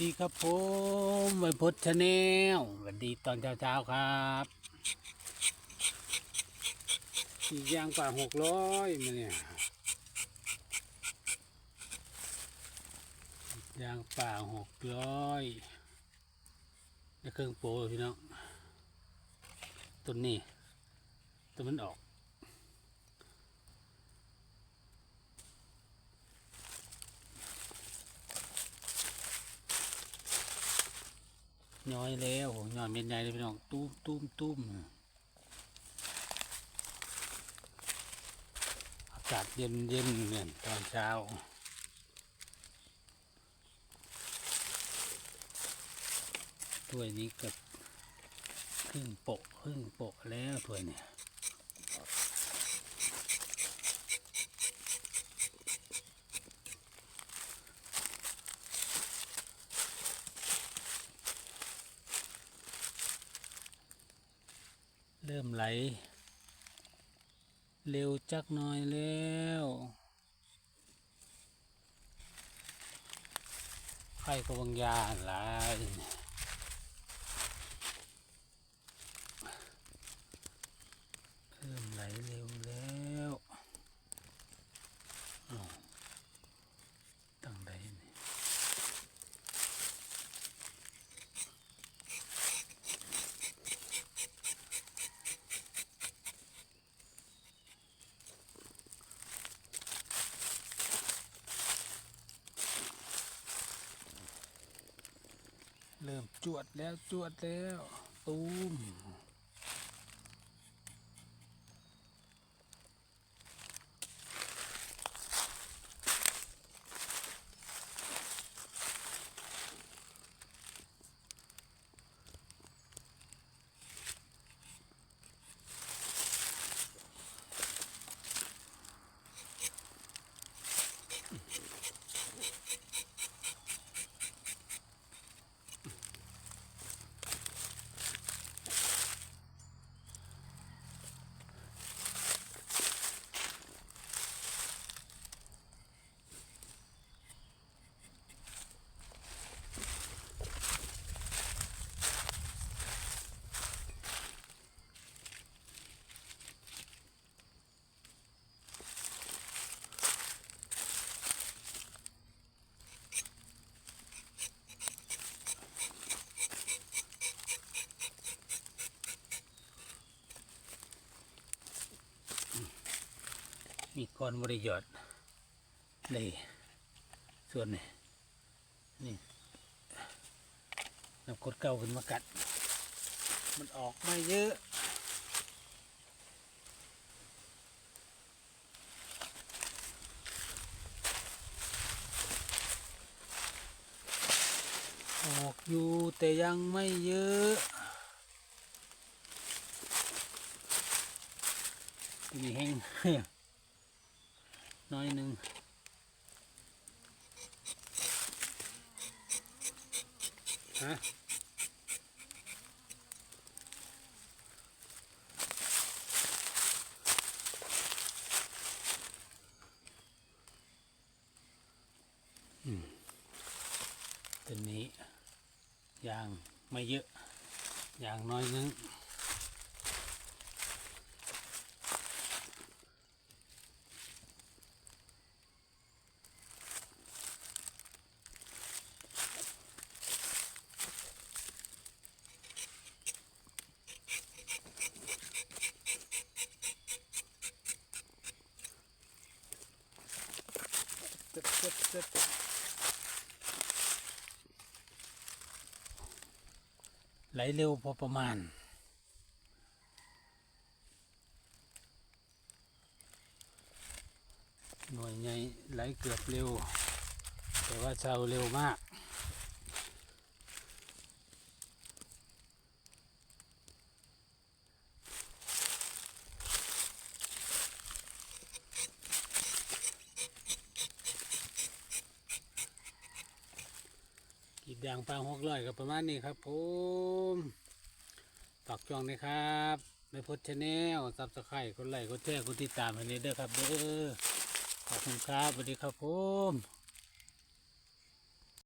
ดีครับผมไวพจน์ชาแนลสวัสดีตอนเช้าๆครับขี่ยางป่าหกร้อยมาเนี่ยยางป่าหกร้อยในเครื่องโปรพี่น้องต้นนี้ต้นมันออก ย้อยแล้วย้อนเม็ดใหญ่เลยพี่น้องตุ้มตุ้มตุ้มอากาศเย็นเย็นเนี่ยตอนเช้าถ้วยนี้กับครึ่งโปะครึ่งโปะแล้วถ้วยเนี่ย เริ่มไหล เร็วจักหน่อยแล้วไข่กบังยาหลายเริ่มไหลเร็วแล้วอ้าวตั้งใดนี่ เริ่มจวดแล้วจวดแล้ว ตูม มีก้อนบริยอดเลยส่วนนี่นี่นำกดเก่าขึ้นมากัด มันออกมาเยอะออกอยู่แต่ยังไม่เยอะมีแห้ง น้อยหนึ่งฮะอืมตัวนี้ยางไม่เยอะยางน้อยนึง ตึ๊ดตึ๊ดตึ๊ดไหลเร็วพอประมาณ หน่วยใหญ่ไหลเกือบเร็ว แต่ว่าเช้าเร็วมาก ยางปลงหกร้อยกับประมาณนี้ครับผมฝากช่องนะครับในพจน์ชาแนลซับสไครต์กดไลค์กดแชร์กดติดตามให้เด้อครับเด้อขอบคุณครับสวัสดีครับผม